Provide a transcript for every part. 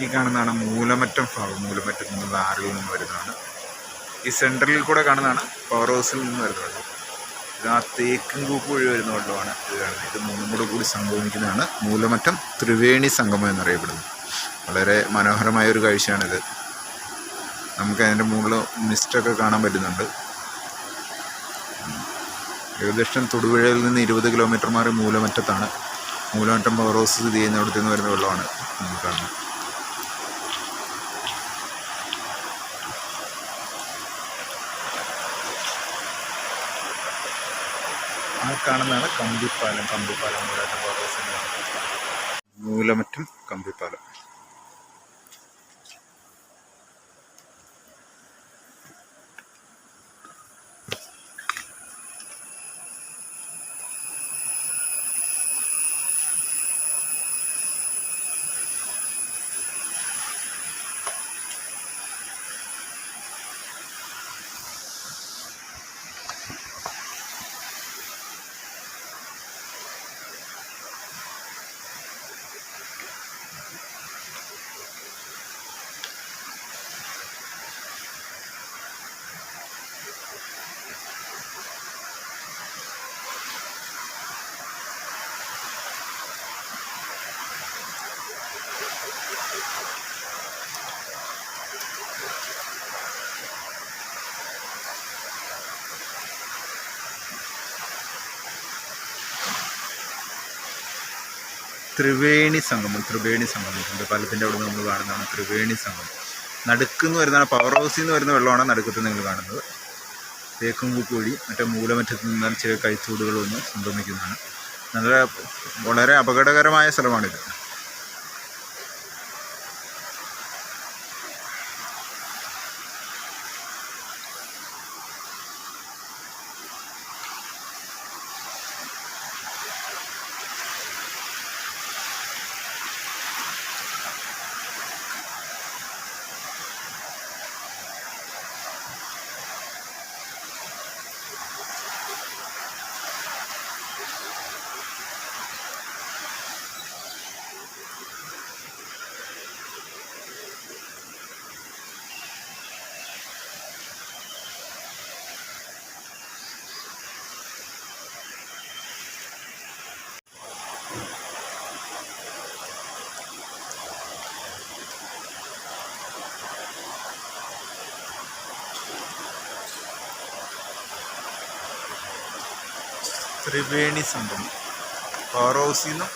ഈ കാണുന്നതാണ് മൂലമറ്റം ഭാഗം മൂലമറ്റം നിന്നുള്ള ആറിൽ നിന്ന് വരുന്നതാണ്. ഈ സെൻട്രലിൽ കൂടെ കാണുന്നതാണ് പവർ ഹൗസിൽ നിന്ന് വരുന്നത് ഇത് ആ തേക്കും കൂപ്പ് വഴി വരുന്ന വെള്ളമാണ് ഇത് കാണുന്നത്. ഇത് മൂന്നും കൂടെ കൂടി സംഗമിക്കുന്നതാണ് മൂലമറ്റം ത്രിവേണി സംഗമം എന്നറിയപ്പെടുന്നത്. വളരെ മനോഹരമായ ഒരു കാഴ്ചയാണിത്. നമുക്ക് അതിന്റെ മുകളിൽ മിസ്റ്റൊക്കെ കാണാൻ പറ്റുന്നുണ്ട്. ഏകദേശം തൊടുപുഴയിൽ നിന്ന് ഇരുപത് കിലോമീറ്റർ മാറി മൂലമറ്റത്താണ്. മൂലമറ്റം പവർ ഹൗസ് സ്ഥിതി ചെയ്യുന്ന അവിടുത്തെ നിന്ന് വരുന്ന വെള്ളമാണ് നമുക്ക് കാണുന്നത്. ആ കാണുന്നതാണ് കമ്പിപ്പാലം. കമ്പിപ്പാലം മൂലമറ്റം കമ്പിപ്പാലം ത്രിവേണി സംഗമം ത്രിവേണി സംഗമം പലത്തിന്റെ അവിടെ നമ്മൾ കാണുന്നതാണ് ത്രിവേണി സംഗമം. നടുക്കുന്നു വരുന്നതാണ് പവർ ഹൗസിൽ നിന്ന് വരുന്ന വെള്ളമാണ് നടുക്കത്ത് നിങ്ങൾ കാണുന്നത്. തേക്കും കൂപ്പ് വഴി മറ്റേ മൂലമറ്റത്ത് നിന്നാൽ ചില കൈത്തോടുകൾ സംഗമിക്കുന്നതാണ്. നല്ല വളരെ അപകടകരമായ സ്ഥലമാണിത്. ത്രിവേണി സംഗമം. പവർ ഹൗസിൽ നിന്നും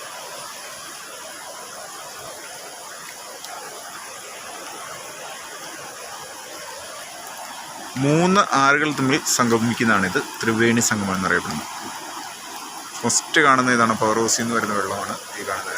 മൂന്ന് ആറുകൾ തമ്മിൽ സംഗമിക്കുന്നതാണ് ഇത് ത്രിവേണി സംഗമം എന്നറിയപ്പെടുന്നത്. ഫസ്റ്റ് കാണുന്ന ഇതാണ് പവർ ഹൗസിൽ നിന്ന് വരുന്ന വെള്ളമാണ്. ഈ കാണുന്ന